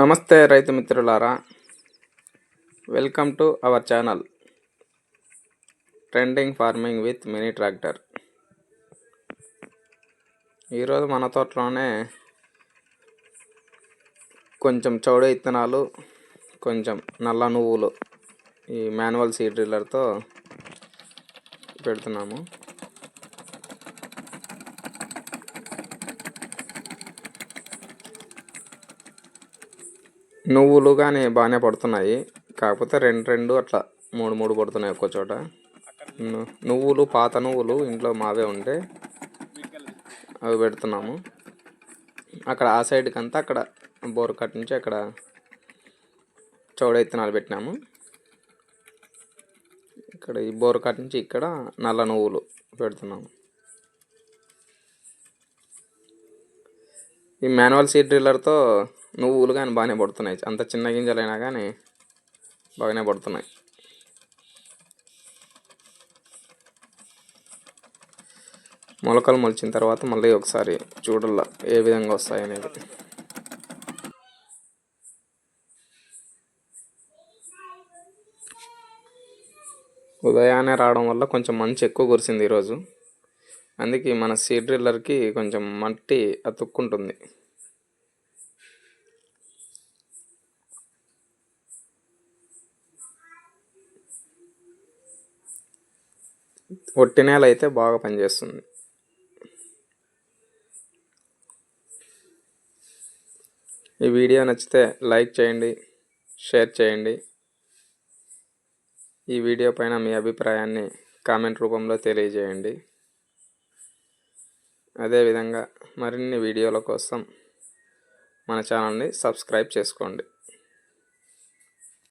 నమస్తే రైతు మిత్రులారా. Welcome to our channel. Trending farming with mini tractor. ఈరోజు మన తోటలోనే కొంచెం చౌడ ఇత్తనాలు కొంచెం నల్ల నువ్వులు ఈ మాన్యువల్ సీడ్ డ్రిల్లర్తో పెడుతున్నాము. నువ్వులు కానీ బాగానే పడుతున్నాయి. కాకపోతే రెండు రెండు అట్లా మూడు మూడు పడుతున్నాయి ఒక్కో చోట. నువ్వులు పాత నువ్వులు ఇంట్లో మావే ఉంటే అవి పెడుతున్నాము. అక్కడ ఆ సైడ్కి అంతా అక్కడ బోర్ కట్ నుంచి అక్కడ చౌడ ఇత్తనాలు పెట్టినాము. ఇక్కడ ఈ బోర్ కట్ నుంచి ఇక్కడ నల్ల నువ్వులు పెడుతున్నాము. ఈ మాన్యువల్ సీడ్ డ్రిల్లర్తో నువ్వులు కానీ బాగానే పడుతున్నాయి. అంత చిన్న గింజలైనా కానీ బాగానే పడుతున్నాయి. మొలకలు మొలిచిన తర్వాత మళ్ళీ ఒకసారి చూడాల ఏ విధంగా వస్తాయి అనేది. ఉదయాన్నే రావడం వల్ల కొంచెం మంచు ఎక్కువ కురిసింది ఈరోజు. అందుకే మన సీడ్ డ్రిల్లర్కి కొంచెం మట్టి అతుక్కుంటుంది. ఒట్టి నేల అయితే బాగా పనిచేస్తుంది. ఈ వీడియో నచ్చితే లైక్ చేయండి షేర్ చేయండి. ఈ వీడియో పైన మీ అభిప్రాయాన్ని కామెంట్ రూపంలో తెలియజేయండి. అదేవిధంగా మరిన్ని వీడియోల కోసం మన ఛానల్ని సబ్స్క్రైబ్ చేసుకోండి.